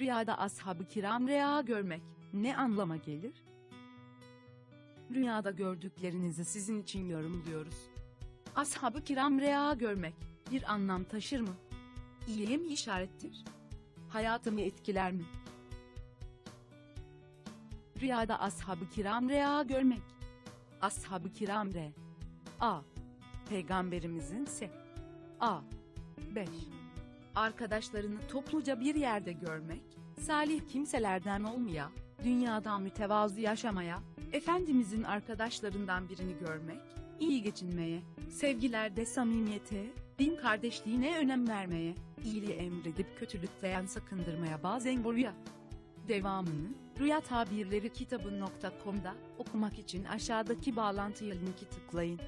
Rüyada ashab-ı kiram rüya görmek ne anlama gelir? Rüyada gördüklerinizi sizin için yorumluyoruz. Ashab-ı kiram rüya görmek bir anlam taşır mı? İyiye mi işarettir? Hayatımı etkiler mi? Rüyada ashab-ı kiram rüya görmek. Ashab-ı kiram re. A. Peygamberimizin se. A. 5. Arkadaşlarını topluca bir yerde görmek, salih kimselerden olmaya, dünyada mütevazı yaşamaya, Efendimizin arkadaşlarından birini görmek, iyi geçinmeye, sevgilerde samimiyete, din kardeşliğine önem vermeye, iyiliği emredip kötülükten sakındırmaya bazen bu rüya. Devamını Rüya Tabirleri kitabı.com'da okumak için aşağıdaki bağlantıya linki tıklayın.